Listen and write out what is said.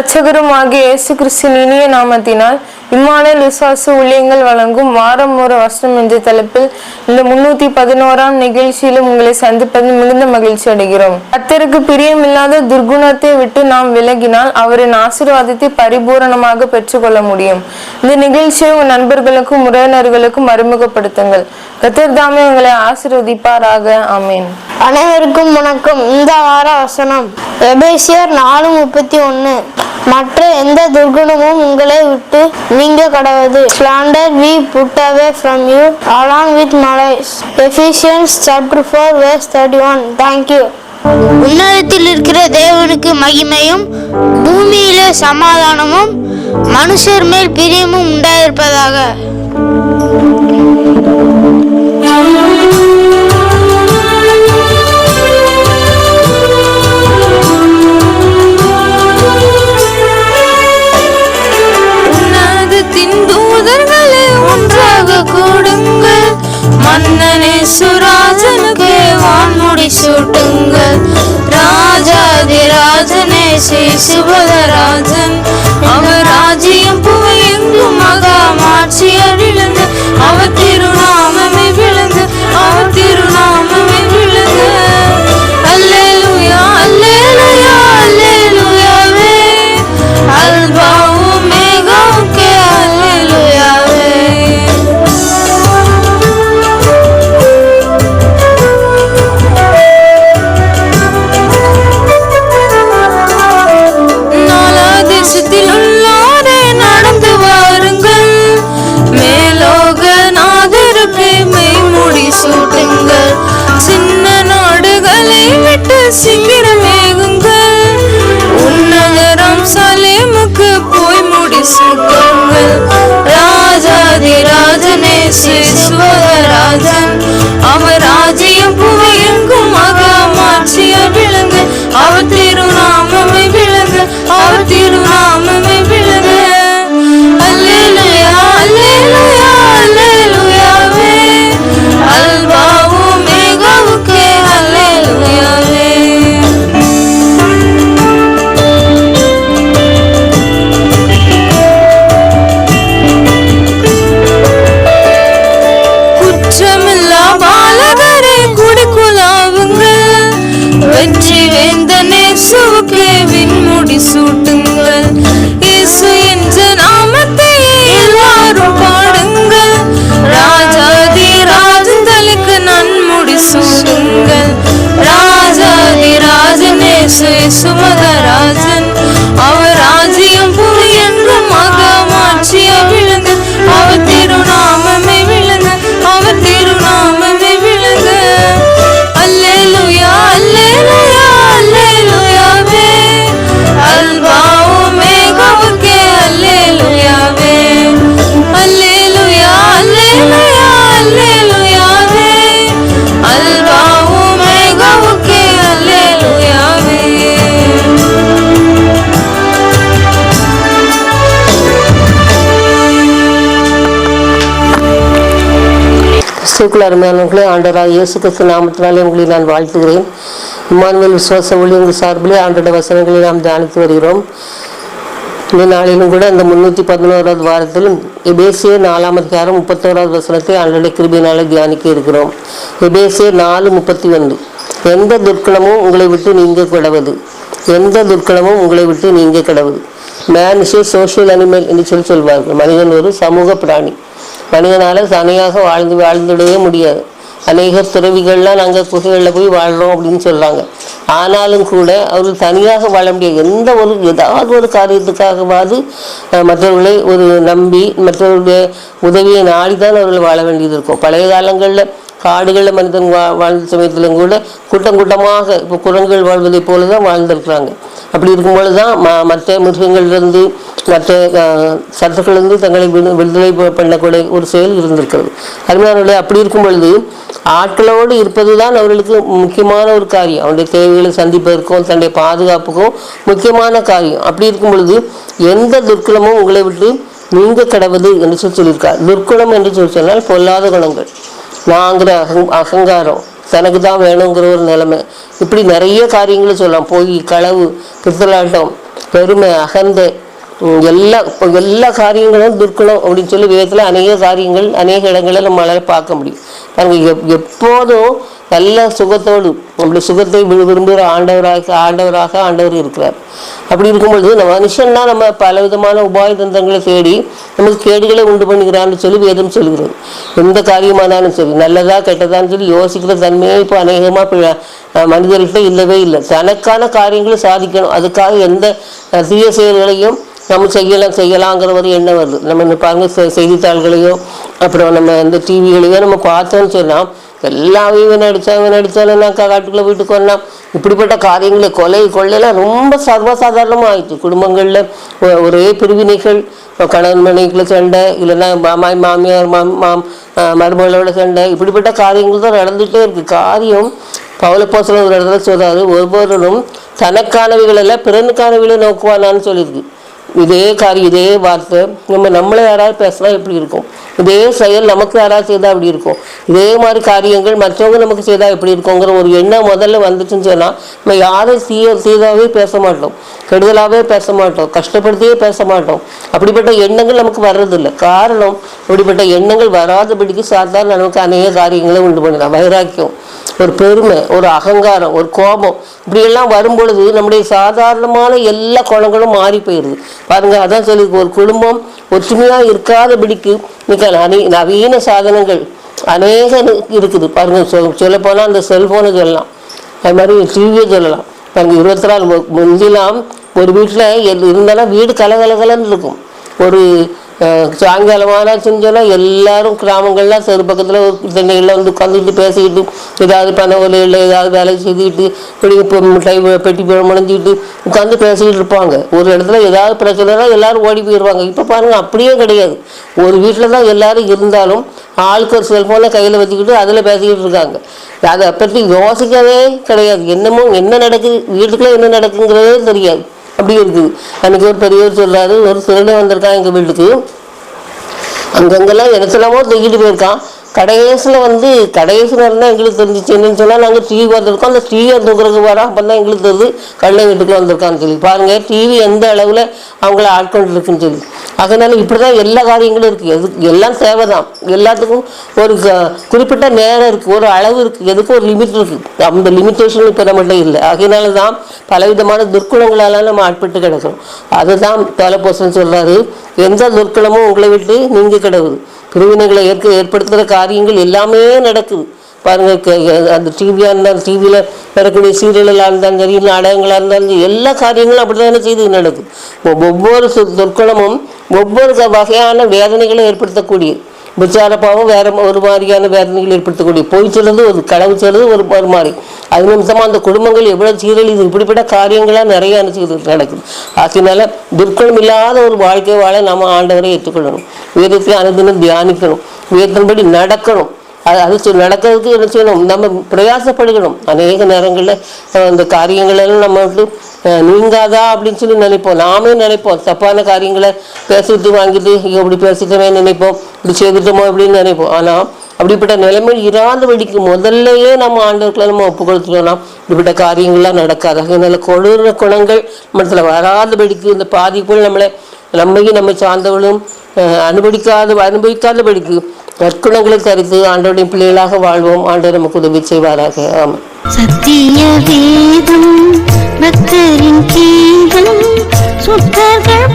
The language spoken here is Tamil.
கத்தரும் இயேசு கிறிஸ்தின் இனிய நாமத்தினால் இம்மானுவேல் விசுவாச ஊழியங்கள் வழங்கும் வாரம் ஒரு வருஷம் என்ற தலைப்பில் இந்த முன்னூத்தி பதினோராம் நிகழ்ச்சியிலும் உங்களை சந்திப்பதில் மிகுந்த மகிழ்ச்சி அடைகிறோம். கத்தருக்கு பிரியமில்லாத துர்குணத்தை விட்டு நாம் விலகினால் அவரின் ஆசீர்வாதத்தை பரிபூரணமாக பெற்றுக்கொள்ள முடியும். இந்த நிகழ்ச்சியை உங்கள் நண்பர்களுக்கும் உறவினர்களுக்கும் அறிமுகப்படுத்துங்கள். கத்தர் தாமே உங்களை ஆசீர்வதிப்பாராக. ஆமேன். அனைவருக்கும் வணக்கம். இந்த வார வசனம் எபேசியர் நாலு முப்பத்தி ஒன்று மற்ற எந்த துர்குணமும் உங்களை விட்டு நீங்க கடவுது slander we put away from you along with malice Ephesians chapter four verse thirty one thank you உன்னதத்தில் இருக்கிற தேவனுக்கு மகிமையும் பூமியில சமாதானமும் மனுஷர் மேல் பிரியமும் உண்டாயிருப்பதாக. ராஜனே சுபதராஜன் அவர் ராஜ்யம் புவி எங்கும் மகா மாட்சியர். வெற்றி வேந்தனே சூக்கே விண்முடி சூட்டுங்கள். இயேசு என்ற நாமத்தை எல்லாரும் பாடுங்கள். ராஜாதி ராஜந்தலுக்கு நன்முடி சூட்டுங்கள். ராஜாதி ராஜனே கிறிஸ்துக்குள் அருமையானவர்களே ஆண்டவராக இயேசு கிறிஸ்து நாமத்தினாலே உங்களை நான் வாழ்த்துகிறேன். இம்மானுவேல் விசுவாச ஊழியங்கள் சார்பிலே ஆண்டோட வசனங்களை நாம் தியானித்து வருகிறோம். இந்த நாளிலும் கூட இந்த முன்னூற்றி பதினோராவது வாரத்திலும் எபேசிய நாலாம் அதிகாரம் முப்பத்தோராவது வசனத்தை ஆண்டோட கிருபினாலே தியானிக்க இருக்கிறோம். எபேசிய நாலு முப்பத்தி ஒன்று. எந்த துர்க்கணமும் உங்களை விட்டு நீங்க கிடவது? எந்த துர்க்கணமும் உங்களை விட்டு நீங்க கிடவது? மேன் இஸ் சோஷியல் அனிமல் என்று சொல்லி சொல்வார்கள். மனிதன் ஒரு சமூக பிராணி. மனிதனால் தனியாக வாழ்ந்து வாழ்ந்துடவே முடியாது. அநேக துறவிகள்லாம் நாங்கள் குகைகளில் போய் வாழ்கிறோம் அப்படின்னு சொல்கிறாங்க ஆனாலும் கூட அவர்கள் தனியாக வாழ முடியாது. எந்த ஒரு ஏதாவது ஒரு காரியத்துக்காகவாது மற்றவர்களை ஒரு நம்பி மற்றவர்களுடைய உதவியை நாடிதான் அவர்கள் வாழ வேண்டியது இருக்கும். பழைய காலங்களில் காடுகளில் மனிதன் வா வாழ்ந்த சமயத்திலும் கூட கூட்டம் கூட்டமாக இப்போ குரங்குகள் வாழ்வதைப் போல தான் வாழ்ந்திருக்கிறாங்க. அப்படி இருக்கும்பொழுது தான் ம மற்ற மிருகங்கள்லேருந்து மற்ற சத்துக்களிலிருந்து தங்களை விடு- விடுதலை பண்ணக்கூடிய ஒரு செயல் இருந்திருக்கிறது. அருமையானவர்களே அப்படி இருக்கும் பொழுது ஆட்களோடு இருப்பது தான் அவர்களுக்கு முக்கியமான ஒரு காரியம். அவருடைய தேவைகளை சந்திப்பதற்கும் தன்னுடைய பாதுகாப்புக்கும் முக்கியமான காரியம். அப்படி இருக்கும் பொழுது எந்த துர்க்குலமும் உங்களை விட்டு நீங்க கிடவது என்று சொல்லி சொல்லியிருக்கார். துர்க்குணம் என்று சொல்லி சொன்னால் பொல்லாத குணங்கள். நாங்கிற அகங் அகங்காரம். தனக்கு தான் வேணுங்கிற ஒரு நிலைமை. இப்படி நிறைய காரியங்களை சொல்லலாம். போய் களவு பித்தலாட்டம் பெருமை அகந்தை எல்லா எல்லா காரியங்களும் துர்க்குணம் அப்படின்னு சொல்லி விதத்தில் அநேக காரியங்கள் அநேக இடங்களில் நம்மளால் பார்க்க முடியும். பாருங்க எப் எப்போதும் நல்ல சுகத்தோடு நம்மளுடைய சுகத்தை விரும்புகிற ஆண்டவராக ஆண்டவராக ஆண்டவர் இருக்கிறார். அப்படி இருக்கும்பொழுது நம்ம மனுஷன்னா நம்ம பல விதமான உபாய தந்தங்களை தேடி நமக்கு கேடுகளை உண்டு பண்ணுகிறான்னு சொல்லி வேதம் சொல்கிறது. எந்த காரியமானாலும் சரி நல்லதா கெட்டதான்னு சொல்லி யோசிக்கிற தன்மையே இப்போ அநேகமாக மனிதர்கிட்ட இல்லவே இல்லை. தனக்கான காரியங்களை சாதிக்கணும். அதுக்காக எந்த தீய செயல்களையும் நம்ம செய்யலாம் செய்யலாங்கிற ஒரு எண்ணம் வருது. நம்ம பாருங்க செ- செய்தித்தாள்களையோ அப்புறம் நம்ம இந்த டிவிகளையோ நம்ம பார்த்தோம்னு சொன்னால் எல்லாமே இவன் அடித்தான் இவன் அடித்தாலும் நான் காட்டுக்குள்ளே வீட்டுக்கு வந்தான் இப்படிப்பட்ட காரியங்களை கொலை கொள்ளையெல்லாம் ரொம்ப சர்வசாதாரணமாக ஆயிடுச்சு. குடும்பங்களில் ஒரே பிரிவினைகள் கணவன் மனைவிக்குள்ள சண்டை இல்லைன்னா மாமாய் மாமியார் மாம் மாம் மருமகளோட சண்டை இப்படிப்பட்ட காரியங்கள் தான் நடந்துகிட்டே இருக்குது காரியம் பவலப்போசலம் ஒரு இடத்துல சொல்கிறாரு ஒவ்வொருவரும் தனக்கானவைகள் எல்லாம் பிறனுக்கானவைகளை நோக்குவானான்னு சொல்லியிருக்கு. இதே காரியம் இதே வார்த்தை. நம்ம நம்மளை யாராவது பேசினா எப்படி இருக்கும்? இதே செயல் நமக்கு யாராவது செய்தால் எப்படி இருக்கும். இதே மாதிரி காரியங்கள் மற்றவங்க நமக்கு செய்தால் எப்படி இருக்குங்கிற ஒரு எண்ணம் முதல்ல வந்துச்சுன்னு சொன்னால் நம்ம யாரும் செய்ய செய்தாவே பேச மாட்டோம். கெடுதலாகவே பேச மாட்டோம். கஷ்டப்படுத்தியே பேச மாட்டோம். அப்படிப்பட்ட எண்ணங்கள் நமக்கு வர்றதில்லை. காரணம் அப்படிப்பட்ட எண்ணங்கள் வராதபடிக்கு சாதாரண நமக்கு அநேக காரியங்களை உண்டு பண்ணலாம் வைராக்கியம். ஒரு பெருமை ஒரு அகங்காரம் ஒரு கோபம். இப்படியெல்லாம் வரும்பொழுது நம்முடைய சாதாரணமான எல்லா குணங்களும் மாறி போயிடுது. பாருங்க அதான் சொல்லி ஒரு குடும்பம் ஒற்றுமையாக இருக்காதபடிக்கு மிக அநே நவீன சாதனங்கள் அநேக இருக்குது. பாருங்க சொ- சொல்லப் போனால் அந்த செல்ஃபோனை சொல்லலாம் அது மாதிரி டிவியை சொல்லலாம். பாருங்க இருபத்தி நாலு மு- முந்திலாம் ஒரு வீட்டில் இருந்தாலும் வீடு கலகலகலன்னு இருக்கும். ஒரு சாயங்காலம் ஆனாச்சுன்னு சொன்னால் எல்லாரும் கிராமங்கள்லாம் சிறு பக்கத்தில் ஒரு தென்னைகளில் வந்து உட்காந்துக்கிட்டு பேசிக்கிட்டு ஏதாவது பண இல்லை ஏதாவது வேலை செய்துக்கிட்டு இப்படி இப்போ மிட்டாய் பெட்டி பழம் முளைஞ்சிக்கிட்டு உட்காந்து பேசிக்கிட்டு இருப்பாங்க. ஒரு இடத்துல ஏதாவது பிரச்சனைனா எல்லோரும் ஓடி போயிடுவாங்க இப்போ பாருங்கள் அப்படியே கிடையாது. ஒரு வீட்டில் தான் எல்லோரும் இருந்தாலும் ஆளுக்கு ஒரு செல்ஃபோனை கையில் வச்சுக்கிட்டு அதில் பேசிக்கிட்டு இருக்காங்க. அதை பற்றி யோசிக்கவே கிடையாது. என்னமோ என்ன நடக்குது வீட்டுக்குள்ளே என்ன நடக்குங்கிறதே தெரியாது. அப்படி இருக்குது அன்றைக்கி ஒரு பெரியவர் சொல்கிறாரு ஒரு திருடன் வந்திருக்கான் எங்கள் வீட்டுக்கு. அங்கங்கெல்லாம் எனக்கெல்லாமோ தூக்கிட்டு போயிருக்கான். கடைசியில் வந்து கடைசி நேரம் தான் எங்களுக்கு தெரிஞ்சிச்சு. என்னன்னு சொன்னால் நாங்கள் டிவி வந்திருக்கோம் அந்த டிவியை தூக்குறதுக்கு வரோம் அப்போ தான் எங்களுக்கு தெரியுது கண்ணை வீட்டுக்கு வந்திருக்கான்னு சொல்லி. பாருங்கள் டிவி எந்த அளவில் அவங்கள ஆட்கொண்டு இருக்குன்னு சொல்லி. அதனால் இப்படி தான் எல்லா காரியங்களும் இருக்குது எது எல்லாம் தேவை தான். எல்லாத்துக்கும் ஒரு க- குறிப்பிட்ட நேரம் இருக்குது ஒரு அளவு இருக்குது எதுக்கும் ஒரு லிமிட் இருக்குது அந்த லிமிட்டேஷன் இப்போ நம்மள்ட்ட இல்லை. அதனால தான் பலவிதமான துர்க்குணங்களால நம்ம ஆட்பட்டு கிடக்கிறோம். அதுதான் தலைப்போசன் சொல்கிறாரு எந்த துர்க்குணமும் உங்களை விட்டு நீங்க கிடவுது பிரிவினைகளை ஏற்க ஏற்படுத்துகிற காரியங்கள் எல்லாமே நடக்குது. பாருங்கள் க- அந்த டிவியாக இருந்தாலும் டிவியில் வரக்கூடிய சீரியலாக இருந்தாலும் சரி நாடகங்களாக இருந்தாலும் சரி எல்லா காரியங்களும் அப்படி தானே செய்து நடக்குது. ஒவ்வொரு சொற்களமும் ஒவ்வொரு வகையான வேதனைகளை ஏற்படுத்தக்கூடிய விசாரப்பாவும் வேற ஒரு மாதிரியான வேதனைகள் ஏற்படுத்தக்கூடிய பொய் சொல்றது ஒரு களவு சொல்றது ஒரு ஒரு மாதிரி அது நிமிஷமாக அந்த குடும்பங்கள் எவ்வளவு சீரழிது இப்படிப்பட்ட காரியங்களாக நிறைய அனுப்பிச்சு நடக்குது. அதனால துர்க்குணம் இல்லாத ஒரு வாழ்க்கை வாழ நம்ம ஆண்டவரை ஏற்றுக்கொள்ளணும். வேதத்தை அனுதினம் தியானிக்கணும். வேதத்தின்படி நடக்கணும். அது அது நடக்கிறதுக்கு என்ன செய்யணும்? நம்ம பிரயாசப்படுகணும் அநேக நேரங்களில் அந்த காரியங்களெல்லாம் நம்ம வந்து நீங்காதா அப்படின்னு சொல்லி நினைப்போம். நாமே நினைப்போம். தப்பான காரியங்களை பேசிட்டு வாங்கிட்டு இப்படி பேசிட்டோமே நினைப்போம். இப்படி செய்துட்டோமோ அப்படின்னு நினைப்போம். ஆனால் அப்படிப்பட்ட நிலைமை இராத வழிக்கு முதல்லயே நம்ம ஆண்டவர்களை நம்ம ஒப்பு கொடுத்துட்டோம்னா இப்படிப்பட்ட காரியங்கள்லாம் நடக்காது. அதனால கொடூர குணங்கள் நம்மளத்தில் வராதபடிக்கு இந்த பாதிப்புகள் நம்மளை நம்மையும் நம்ம சார்ந்தவளும் அஹ், அனுபவிக்காத அனுபவிக்காதபடிக்கு நற்குணங்களை கருத்து ஆண்டோடைய பிள்ளைகளாக வாழ்வோம். ஆண்டவர் நமக்கு உதவி செய்வாராக. ஆமாம் சத்திய வேதம் பக்தரின் கீதம் சுத்தர்கள்